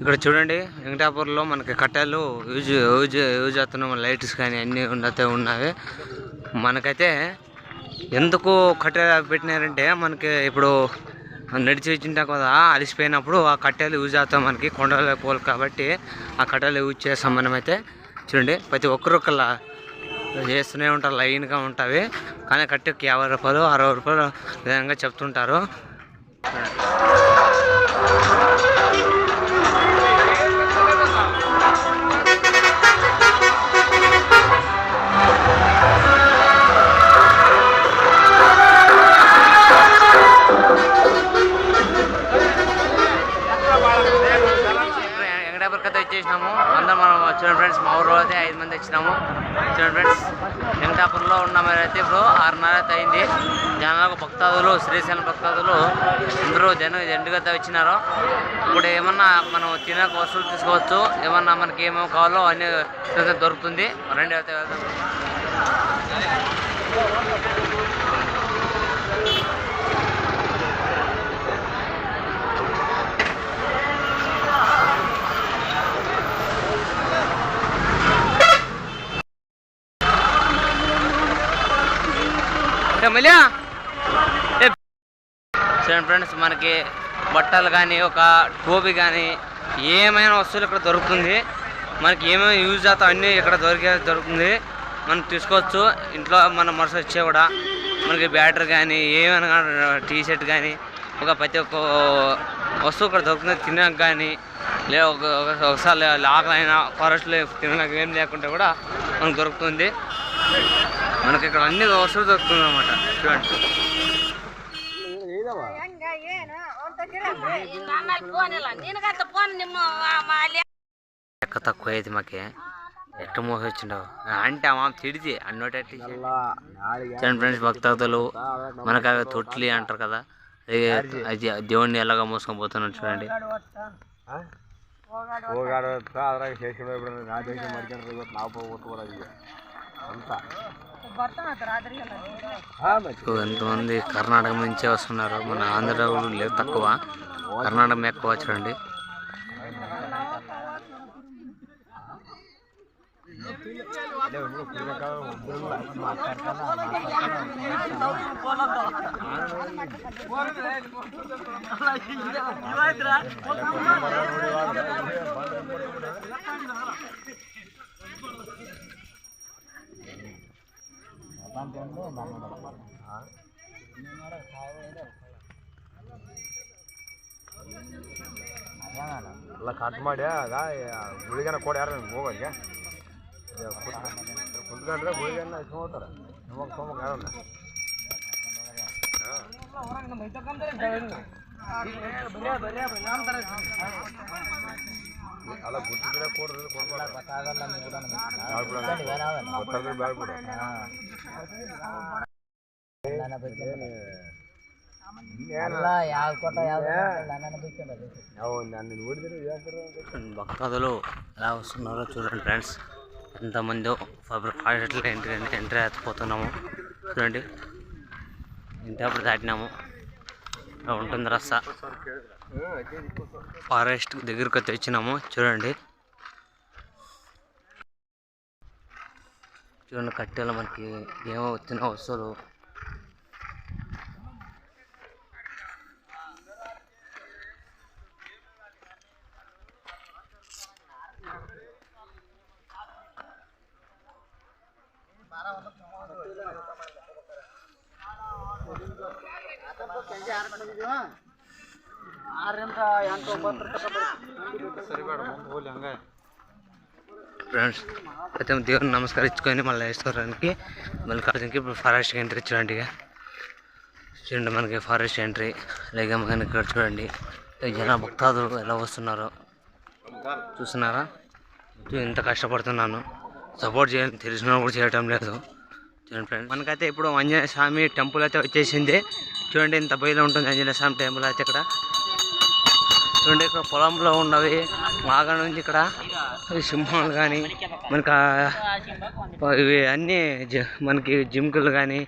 ఇక్కడ చూడండి వెంకటాపురంలో మనకి కట్టెలు యూజ్ యూజ్ యూజ్ అవుతున్నాం లైట్స్ కానీ అన్నీ ఉన్నతే ఉన్నవి. మనకైతే ఎందుకు కట్టెలు పెట్టినారంటే మనకి ఇప్పుడు నడిచి వచ్చింటా కదా అలిసిపోయినప్పుడు ఆ కట్టెలు యూజ్ అవుతాం మనకి కొండల పోలు కాబట్టి ఆ కట్టెలు యూజ్ చేస్తాం మనమైతే. చూడండి ప్రతి ఒక్కరొక్కలా చేస్తూనే ఉంటారు లైన్గా ఉంటాయి కానీ కట్టెకి యాభై రూపాయలు అరవై రూపాయలు విధంగా చెప్తుంటారు. వెంకటాపురం కథ అందరం మనం చూడండి ఫ్రెండ్స్ మా ఊరు అయితే ఐదు మంది వచ్చినాము. వచ్చిన ఫ్రెండ్స్ వెంకటాపురంలో ఉన్నాం అయితే ఇప్పుడు ఆరున్నర అయితే అయింది. జనాలకు భక్తాదులు శ్రీశైలం భక్తాదులు అందరూ జన జెండుగా వచ్చినారు. ఇప్పుడు ఏమన్నా మనం తినక వస్తువులు తీసుకోవచ్చు. ఏమన్నా మనకి ఏమేమి కావాలో అన్ని దొరుకుతుంది. రెండు అయితే వెళ్తాం చూడండి ఫ్రెండ్స్ మనకి బట్టలు కానీ ఒక టోపీ కానీ ఏమైనా వస్తువులు ఇక్కడ దొరుకుతుంది. మనకి ఏమేమి యూజ్ అవుతాయి అన్నీ ఇక్కడ దొరికే దొరుకుతుంది. మనం తీసుకోవచ్చు. ఇంట్లో మన మరుస వచ్చే కూడా మనకి బ్యాటరీ కానీ ఏమైనా టీ షర్ట్ కానీ ఒక ప్రతి ఒక్క వస్తువు ఇక్కడ దొరుకుతుంది. తినడానికి కానీ లేదా ఒక ఒక- ఒకసారి ఆకలైనా ఫారెస్ట్లో తినడానికి ఏం లేకుంటే కూడా మనకు దొరుకుతుంది. మనకి ఇక్కడ అన్ని వస్తువులు దొరుకుతుంది అనమాట చూడండి ನಿನಗತ್ತ ಫೋನ್ ನಿಮ್ಮ ಮಾಲ್ಯ ఎక్క తక్కువ అయితే మాకే ఎట్ట మోసి వచ్చిండవు అంటే ఆ మామ తిడితే అన్నోటట్టి చూడండి ఫ్రెండ్స్ భక్తాదులు మనకు అవి తొట్లి అంటారు కదా అది అది దేవుణ్ణి ఎలాగ మోసుకొని పోతున్నాడు చూడండి ಹೋಗಾಡ ಅದ್ರಾಗ ಶೇಷನ್ ಹೋಗ್ಬಿಡ ನಾ ದೇಶ ಮಾಡ್ಕೊಂಡ್ರೆ ಇವತ್ತು ನಾವು ಹೋಗ್ಬಿಟ್ಟು ಅಂತ ಹಾ ಮತ್ತೆ ఎంతమంది కర్ణాటక నుంచే వస్తున్నారు? మన ఆంధ్ర లేదు తక్కువ. కర్ణాటక ఎక్కువ చూడండి. ಎಲ್ಲ ಕಟ್ ಮಾಡಿ ಆಗ ಗುಳಿಗೆನ ಕೊಡಿ ಯಾರು ಹೋಗೋಕ್ಕೆ ಕುತ್ಕೊಂಡ್ರೆ ಗುಳಿಗೆನ ಇಸ್ಕೊಂಡ್ತಾರೆ ನಿಮಗೆ ತೊಗೊಂಬ ಯಾರನ್ನ ಅಲ್ಲ భక్తాదులు ఎలా వస్తున్నారో చూడండి ఫ్రెండ్స్. ఎంతమంది ఫారెస్ట్లో ఎంట్రీ ఎంట్రీ అయిపోతున్నాము. చూడండి. ఇంటి అప్పుడు దాటినాము. ఉంటుంది రస్తా ఫారెస్ట్ దగ్గరకు వచ్చి వచ్చినాము చూడండి. చూడండి కట్టెలు మనకి ఏమో వచ్చిన వస్తువులు. ఫ్రెండ్స్ అయితే దేవుని నమస్కరించుకొని మళ్ళీ వేసుకోవడానికి మళ్ళీ కాలేజీకి ఇప్పుడు ఫారెస్ట్ ఎంట్రీ చూడండి ఇక. చూడండి మనకి ఫారెస్ట్ ఎంట్రీ అలాగే మనకి ఇక్కడ చూడండి. జన భక్తాదులు ఎలా వస్తున్నారో. చూస్తున్నారా? ఇంత కష్టపడుతున్నాను. సపోర్ట్ చేయాలి తెలిసిన కూడా చేయటం లేదు. చూడండి ఫ్రెండ్స్ మనకైతే ఇప్పుడు ఆంజనేయ స్వామి టెంపుల్ అయితే వచ్చేసింది. చూడండి ఇంత బయలు ఉంటుంది ఆంజనేయ స్వామి టెంపుల్ అయితే ఇక్కడ. చూడండి ఇక్కడ పొలంలో ఉన్నవి బాగా నుంచి ఇక్కడ. సింహాలు కానీ మనకు ఇవి అన్నీ మనకి జింకలు కానీ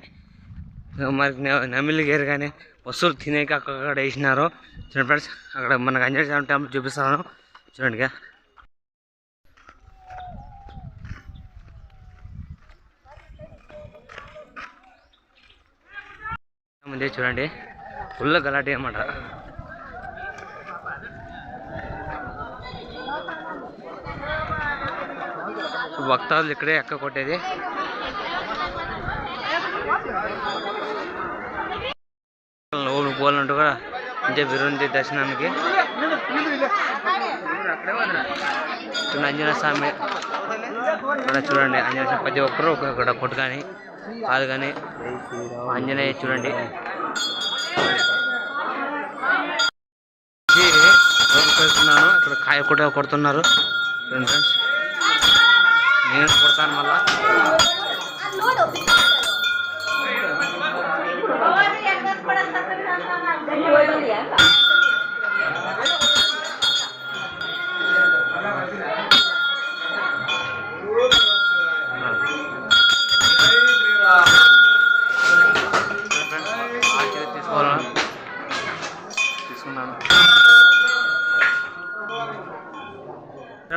మనకి నె- నెమిలి గేరు కానీ వస్తువులు తినేకి అక్కడ వేసినారు. చూడండి ఫ్రెండ్స్ అక్కడ మనకి అంజనేయ స్వామి టెంపుల్ చూపిస్తాను. చూడండిగా. ముందే చూడండి. ఫుల్ గలాటే అన్నమాట. భక్తాదులు ఇక్కడే ఎక్క కొట్టేది. లోపలికి పోవాలంటూ కూడా ఇంకా బిరుంది దర్శనానికి. చూడండి ఆంజనేయ స్వామి. చూడండి ఆంజనేయ స్వామి ప్రతి ఒక్కరు ఒక్కొక్కడ కొట్టు కానీ కాదు కానీ ఆంజనేయ చూడండి. ఇది లోపలికి వెళ్తున్నాను ఇక్కడ కాయ కూడా కొడుతున్నారు. ఫ్రెండ్స్. నేను కొడతాను మళ్ళా. ఆశీర్వాదం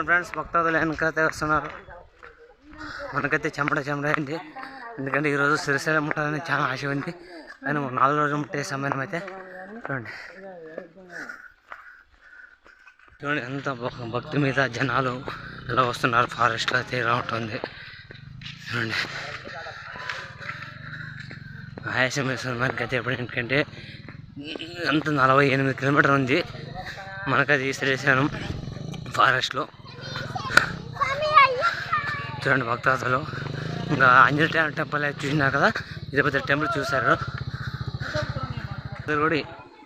ఫ్రెండ్స్. భక్తాదులు వెనకైతే వస్తున్నారు మనకైతే చెమట చెమట అయింది. ఎందుకంటే ఈరోజు శ్రీశైలం ముట్టాలని చాలా ఆశ ఉంది. కానీ ఒక నాలుగు రోజులు ముట్టే సమయం అయితే చూడండి. చూడండి ఎంత భక్- భక్తి మీద జనాలు ఎలా వస్తున్నారు. ఫారెస్ట్ అయితే ఇలా ఉంటుంది. చూడండి. ఆయాసం వేస్తుంది మనకైతే ఎప్పుడు ఎందుకంటే అంత నలభై ఎనిమిది కిలోమీటర్ ఉంది. మనకది శ్రీశైలం ఫారెస్ట్లో చూడండి భక్తాదులు. ఇంకా అంజలి టెంపుల్ అయితే చూసినా కదా? ఇది పెద్ద టెంపుల్ చూశారు. గుడి కూడా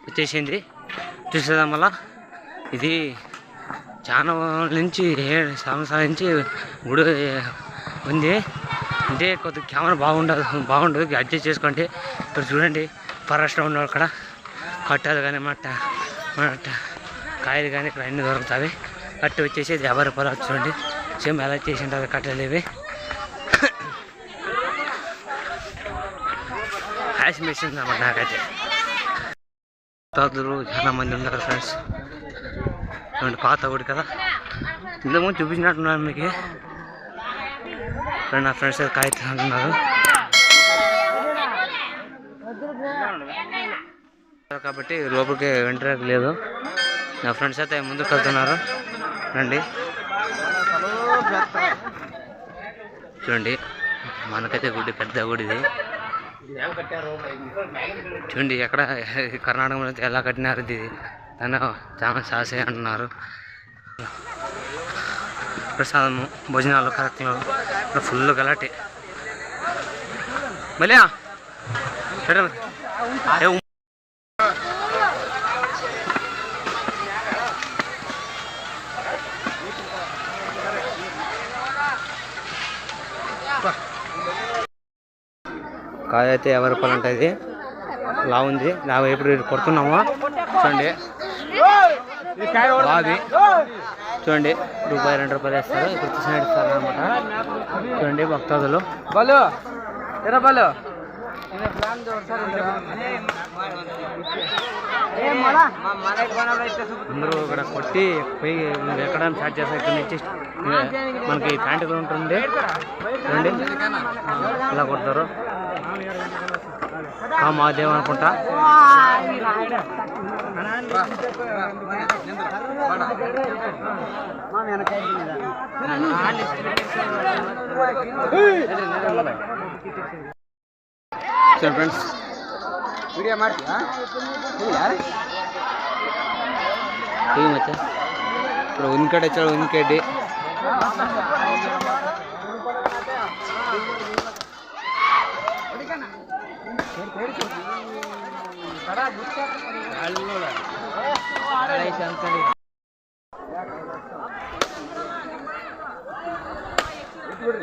వచ్చేసింది. చూసేదాం వల్ల ఇది చాలా నుంచి ఏడు సంవత్సరాల నుంచి గుడి ఉంది. అంటే కొద్దిగా కెమెరా బాగుండదు బాగుండదు. అడ్జస్ట్ చేసుకోండి. ఇప్పుడు చూడండి ఫారెస్ట్లో ఉన్న అక్కడ కట్టాలు కానీ మట్ట మట్ట కాయలు కానీ ఇక్కడ అన్నీ దొరుకుతాయి. కట్టి వచ్చేసి యాభై రూపాయలు చూడండి. సేమ్ ఎలా చేసి ఉంటారు కట్టెలు ఇవి. హ్యాష్ మెషిన్ అన్నమాట నాకైతే. తాతలు చాలా మంది ఉన్నారు ఫ్రెండ్స్ చూడండి పాత ఒకటి కదా? ఇంతకుముందు చూపించినట్టున్నాను మీకు. నా ఫ్రెండ్స్ అయితే కాగితం అంటున్నారు కాబట్టి లోపలికి వెంటనే లేదు. నా ఫ్రెండ్స్ అయితే ముందుకు వెళ్తున్నారు. రండి. చూడండి మనకైతే గుడి పెద్ద గుడి ఇది. చూడండి ఎక్కడ కర్ణాటకలో అయితే ఎలా కట్టినారు ఇది? దాన్ని చాలా సాసే అంటున్నారు. ప్రసాదము భోజనాలు కరెక్ట్లు ఇక్కడ ఫుల్ గలాటి మళ్ళీ కాయ అయితే ఎవరి రూపాయలు ఉంటుంది లా ఉంది. లావు ఎప్పుడు కొడుతున్నాము? చూడండి. బావి చూడండి. రూపాయి రెండు రూపాయలు వేస్తారు. ఇప్పుడు తీసిన ఇస్తారు అనమాట చూడండి భక్తాదులు. బలు. ఎరా బలు. అందరూ ఇక్కడ కొట్టి పోయి ఎక్కడానికి స్టార్ట్ చేస్తారు ఇక్కడ నుంచి మనకి ప్యాంట్ కూడా ఉంటుంది. చూడండి. ఇలా కొడతారు. ఆ మహాదేవ్ అనుకుంటా. ఫ్రెండ్స్ ವಿಡಿಯೋ ಮಾಡ್ತೀಯಾ ಯಾರು ಈಗ ಮತ್ತೆ ఇప్పుడు ఉనికడ్డ వచ్చాడు ఉనికడ్డి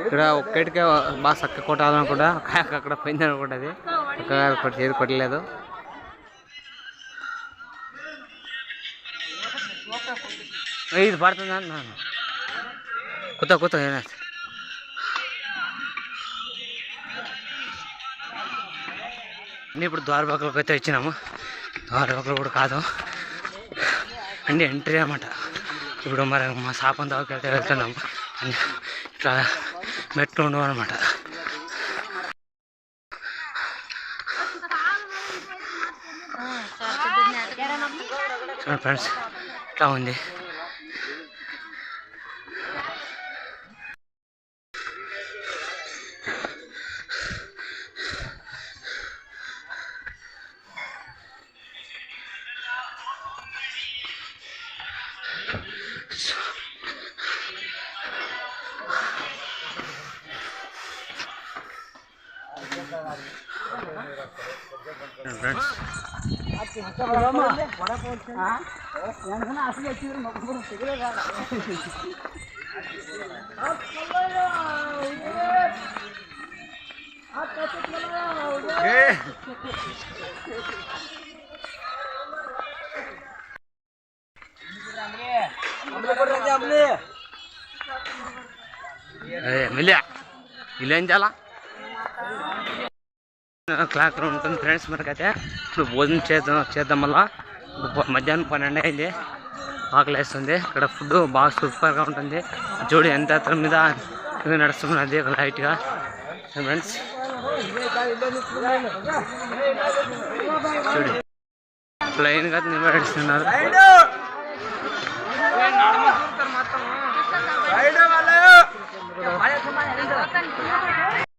ఇక్కడ ఒక్కటికే బాగా చక్క కొట్టాలనుకుంటా కాక అక్కడ పోయింది అనుకుంటుంది అక్కడ చేతి కొట్టలేదు. ఇది పడుతుంది అన్నాను కొత్త కొత్త ఏనా అన్నీ ఇప్పుడు ద్వారపాకలకు అయితే వచ్చినాము. ద్వారపాకలు కూడా కాదు. అండి ఎంట్రీ అనమాట ఇప్పుడు మరి మా సాపం దాకా వెళ్తే వెళ్తున్నాము ఇట్లా మెట్లు ఉండవు అనమాట చూడండి ఫ్రెండ్స్ ఇట్లా ఉంది ఫ్రెండ్స్ అదే మిలియా ఇలా ఏం చాలా క్లాక్ ఉంటుంది ఫ్రెండ్స్ మనకైతే. ఇప్పుడు భోజనం చేద్దాం చేద్దాం మళ్ళా. మధ్యాహ్నం పన్నెండు అయింది. ఆకలి వేస్తుంది ఇక్కడ ఫుడ్ బాగా సూపర్గా ఉంటుంది. చూడు ఎంత ఎత్తు మీద నడుస్తున్నది లైట్గా ఫ్రెండ్స్ చూడు ప్లెయిన్గా నిలబడిస్తున్నారు.